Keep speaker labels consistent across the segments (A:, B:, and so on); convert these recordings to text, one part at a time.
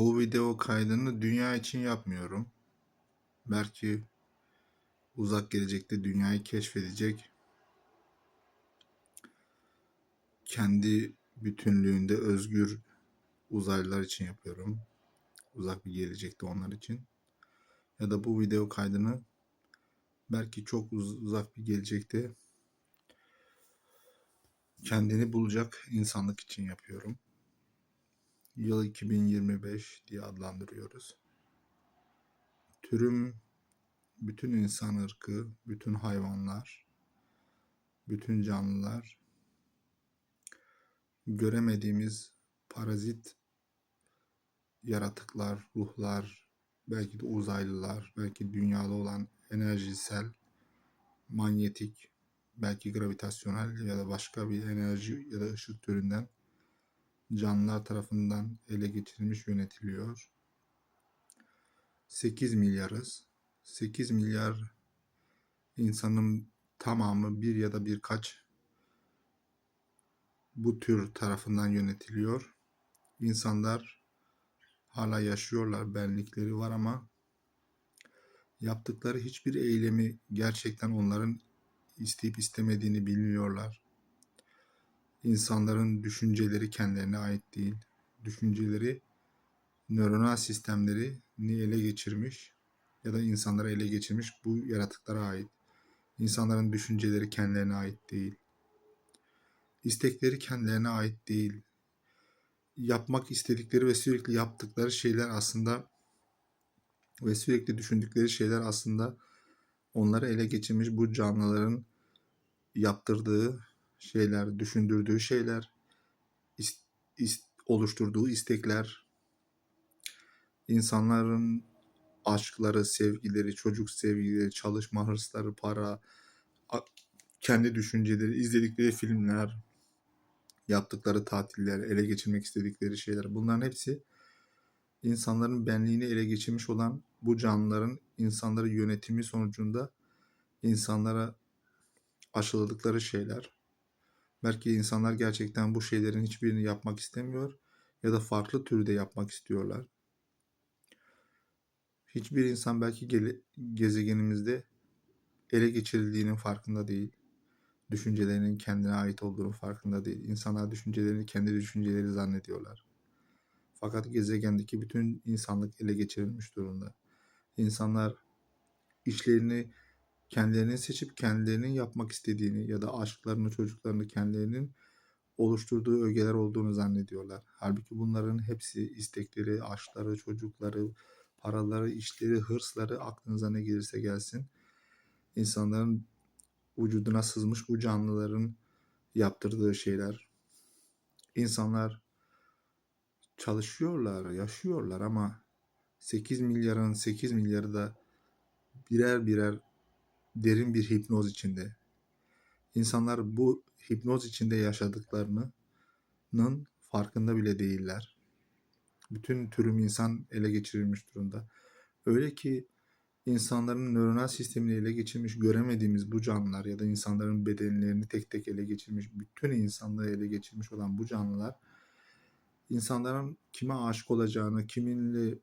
A: Bu video kaydını dünya için yapmıyorum. Belki uzak gelecekte dünyayı keşfedecek kendi bütünlüğünde özgür uzaylılar için yapıyorum. Uzak bir gelecekte onlar için. Ya da bu video kaydını belki çok uz- uzak bir gelecekte kendini bulacak insanlık için yapıyorum. Yıl 2025 diye adlandırıyoruz. Türüm bütün insan ırkı, bütün hayvanlar, bütün canlılar göremediğimiz parazit yaratıklar, ruhlar, belki de uzaylılar, belki dünyada olan enerjisel, manyetik, belki gravitasyonel ya da başka bir enerji ya da ışık türünden canlılar tarafından ele geçirilmiş yönetiliyor. 8 milyarız. 8 milyar insanın tamamı bir ya da birkaç bu tür tarafından yönetiliyor. İnsanlar hala yaşıyorlar, benlikleri var ama yaptıkları hiçbir eylemi gerçekten onların isteyip istemediğini bilmiyorlar. İnsanların düşünceleri kendilerine ait değil. Düşünceleri nöronal sistemleri ni ele geçirmiş ya da insanları ele geçirmiş bu yaratıklara ait. İnsanların düşünceleri kendilerine ait değil. İstekleri kendilerine ait değil. Yapmak istedikleri ve sürekli yaptıkları şeyler aslında ve sürekli düşündükleri şeyler aslında onları ele geçirmiş bu canlıların yaptırdığı şeyler, düşündürdüğü şeyler, is- is- oluşturduğu istekler, insanların aşkları, sevgileri, çocuk sevgileri, çalışma hırsları, para, kendi düşünceleri, izledikleri filmler, yaptıkları tatiller, ele geçirmek istedikleri şeyler bunların hepsi insanların benliğini ele geçirmiş olan bu canlıların insanları yönetimi sonucunda insanlara aşıladıkları şeyler. Belki insanlar gerçekten bu şeylerin hiçbirini yapmak istemiyor ya da farklı türde yapmak istiyorlar. Hiçbir insan belki gezegenimizde ele geçirildiğinin farkında değil. Düşüncelerinin kendine ait olduğunu farkında değil. İnsanlar düşüncelerini kendi düşünceleri zannediyorlar. Fakat gezegendeki bütün insanlık ele geçirilmiş durumda. İnsanlar işlerini kendilerinin seçip kendilerinin yapmak istediğini ya da aşklarını, çocuklarını kendilerinin oluşturduğu ögeler olduğunu zannediyorlar. Halbuki bunların hepsi istekleri, aşkları, çocukları, paraları, işleri, hırsları aklınıza ne gelirse gelsin. İnsanların vücuduna sızmış bu canlıların yaptırdığı şeyler. İnsanlar çalışıyorlar, yaşıyorlar ama 8 milyarın 8 milyarı da birer birer derin bir hipnoz içinde. İnsanlar bu hipnoz içinde yaşadıklarının farkında bile değiller. Bütün türüm insan ele geçirilmiş durumda. Öyle ki insanların nöronal sistemini ele geçirmiş göremediğimiz bu canlılar ya da insanların bedenlerini tek tek ele geçirmiş, bütün insanlığı ele geçirmiş olan bu canlılar insanların kime aşık olacağını, kiminle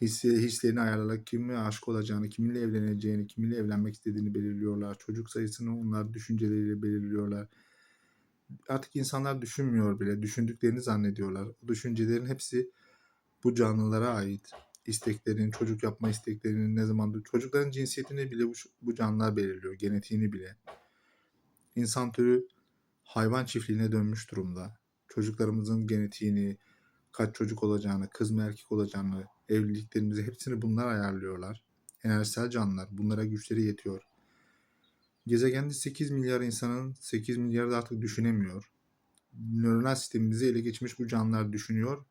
A: hissi, hislerini ayarlayarak kiminle aşık olacağını, kiminle evleneceğini, kiminle evlenmek istediğini belirliyorlar. Çocuk sayısını onlar düşünceleriyle belirliyorlar. Artık insanlar düşünmüyor bile. Düşündüklerini zannediyorlar. O düşüncelerin hepsi bu canlılara ait. İsteklerin, çocuk yapma isteklerinin ne zaman... Çocukların cinsiyetini bile bu, bu canlılar belirliyor. Genetiğini bile. İnsan türü hayvan çiftliğine dönmüş durumda. Çocuklarımızın genetiğini, kaç çocuk olacağını, kız mı erkek olacağını, evliliklerimizi hepsini bunlar ayarlıyorlar. Enerjisel canlılar. Bunlara güçleri yetiyor. Gezegende 8 milyar insanın 8 milyarı da artık düşünemiyor. Nöronal sistemimizi ele geçmiş bu canlılar düşünüyor.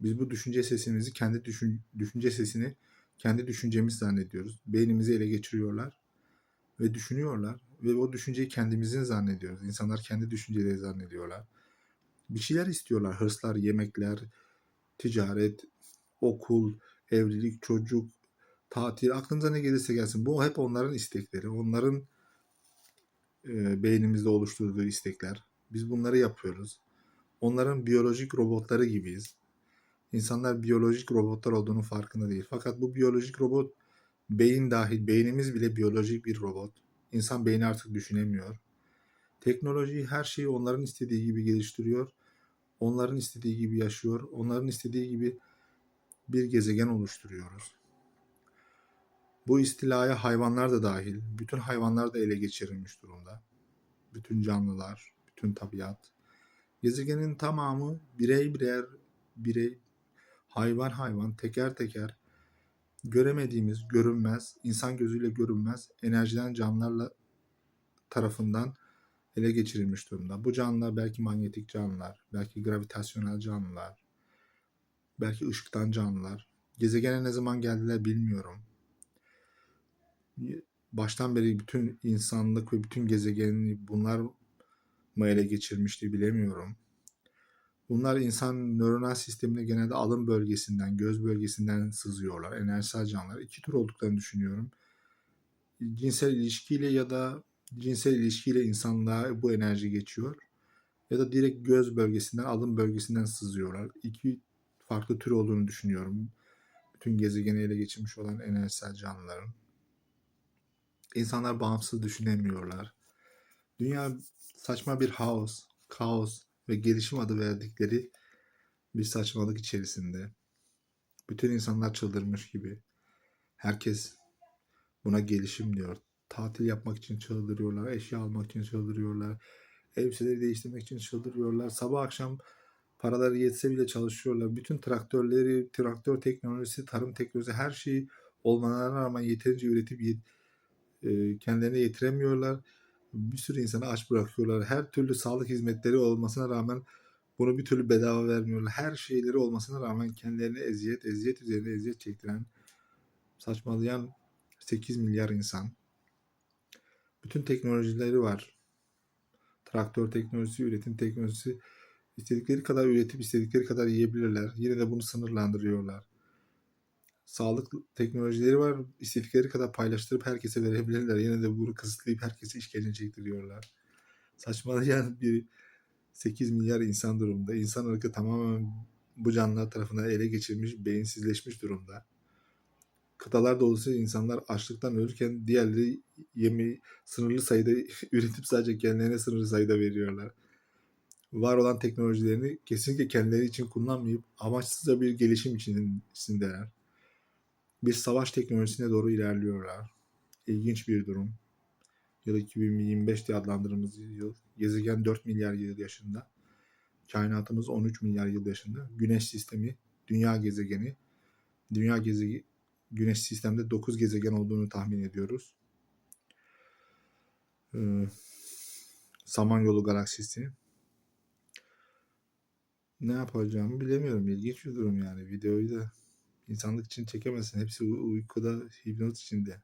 A: Biz bu düşünce sesimizi kendi düşün, düşünce sesini kendi düşüncemiz zannediyoruz. Beynimizi ele geçiriyorlar ve düşünüyorlar ve o düşünceyi kendimizin zannediyoruz. İnsanlar kendi düşünceleri zannediyorlar. Bir şeyler istiyorlar. Hırslar, yemekler, ticaret, okul, evlilik, çocuk, tatil aklınıza ne gelirse gelsin. Bu hep onların istekleri. Onların e, beynimizde oluşturduğu istekler. Biz bunları yapıyoruz. Onların biyolojik robotları gibiyiz. İnsanlar biyolojik robotlar olduğunun farkında değil. Fakat bu biyolojik robot beyin dahil, beynimiz bile biyolojik bir robot. İnsan beyni artık düşünemiyor. Teknoloji her şeyi onların istediği gibi geliştiriyor. Onların istediği gibi yaşıyor. Onların istediği gibi bir gezegen oluşturuyoruz. Bu istilaya hayvanlar da dahil. Bütün hayvanlar da ele geçirilmiş durumda. Bütün canlılar, bütün tabiat. Gezegenin tamamı birey birer birey, hayvan hayvan, teker teker göremediğimiz, görünmez, insan gözüyle görünmez enerjiden canlılarla tarafından ele geçirilmiş durumda. Bu canlılar belki manyetik canlılar, belki gravitasyonel canlılar, belki ışıktan canlılar. Gezegene ne zaman geldiler bilmiyorum. Baştan beri bütün insanlık ve bütün gezegeni bunlar mı ele geçirmişti bilemiyorum. Bunlar insan nöronal sistemine genelde alın bölgesinden, göz bölgesinden sızıyorlar. Enerjisel canlılar. İki tür olduklarını düşünüyorum. Cinsel ilişkiyle ya da cinsel ilişkiyle insanlığa bu enerji geçiyor. Ya da direkt göz bölgesinden, alın bölgesinden sızıyorlar. İki farklı tür olduğunu düşünüyorum. Bütün gezegeni ele geçirmiş olan enerjisel canlıların. İnsanlar bağımsız düşünemiyorlar. Dünya saçma bir haos, kaos ve gelişim adı verdikleri bir saçmalık içerisinde. Bütün insanlar çıldırmış gibi. Herkes buna gelişim diyor. Tatil yapmak için çıldırıyorlar, eşya almak için çıldırıyorlar, elbiseleri değiştirmek için çıldırıyorlar. Sabah akşam paraları yetse bile çalışıyorlar. Bütün traktörleri, traktör teknolojisi, tarım teknolojisi her şeyi olmalarına rağmen yeterince üretip yet- e, kendilerine yetiremiyorlar. Bir sürü insanı aç bırakıyorlar. Her türlü sağlık hizmetleri olmasına rağmen bunu bir türlü bedava vermiyorlar. Her şeyleri olmasına rağmen kendilerine eziyet, eziyet üzerine eziyet çektiren, saçmalayan 8 milyar insan. Bütün teknolojileri var. Traktör teknolojisi, üretim teknolojisi. istedikleri kadar üretip istedikleri kadar yiyebilirler. Yine de bunu sınırlandırıyorlar. Sağlık teknolojileri var. İstedikleri kadar paylaştırıp herkese verebilirler. Yine de bunu kısıtlayıp herkese işkence çektiriyorlar. Saçmalayan bir 8 milyar insan durumda. İnsan ırkı tamamen bu canlılar tarafından ele geçirilmiş, beyinsizleşmiş durumda. Kıtalar dolusu insanlar açlıktan ölürken diğerleri yemeği sınırlı sayıda üretip sadece kendilerine sınırlı sayıda veriyorlar. Var olan teknolojilerini kesinlikle kendileri için kullanmayıp amaçsızca bir gelişim içindeler. Bir savaş teknolojisine doğru ilerliyorlar. İlginç bir durum. Yıl 2025 diye adlandırdığımız yıl. Gezegen 4 milyar yıl yaşında. Kainatımız 13 milyar yıl yaşında. Güneş sistemi, dünya gezegeni. Dünya gezegeni, Güneş sistemde 9 gezegen olduğunu tahmin ediyoruz. Ee, Samanyolu galaksisi. Ne yapacağımı bilemiyorum. İlginç bir durum yani. Videoyu da insanlık için çekemezsin. Hepsi uykuda hipnoz içinde.